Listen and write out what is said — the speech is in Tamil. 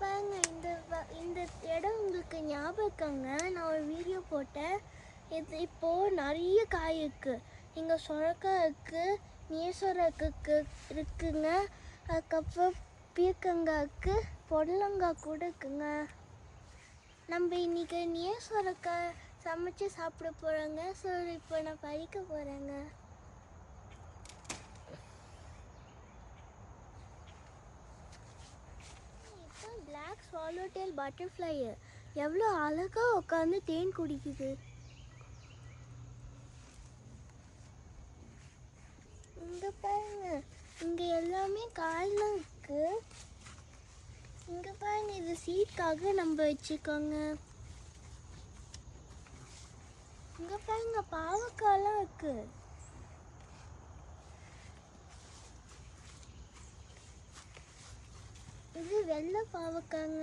பாருங்க இந்த வ- இந்த இடம் உங்களுக்கு ஞாபகங்க? நான் ஒரு வீடியோ போட்டேன். இது இப்போது நிறைய காய் இருக்குது இங்கே சொரக்காய் இருக்குது நீசொரக்கு இருக்குங்க. அதுக்கப்புறம் பீர்க்கங்காய் இருக்கு பொடலங்காய் கூட இருக்குங்க. நம்ம இன்றைக்கி நீசொரக்காய் சமைச்சு சாப்பிட போகிறோங்க ஸோ இப்போ நான் பறிக்க போகிறேங்க இப்போ பிளாக் swallowtail டெயில் பட்டர்ஃப்ளை எவ்வளோ அழகா உட்காந்து தேன் குடிக்குது. இங்கே பாருங்க. இங்கே எல்லாமே காயெல்லாம் இருக்கு. இங்கே பாருங்க இது சீட்காக நம்ம வச்சுக்கோங்க இங்கே பாருங்க பாவக்காய்லாம் இருக்குது இது வெள்ளை பாவக்காங்க.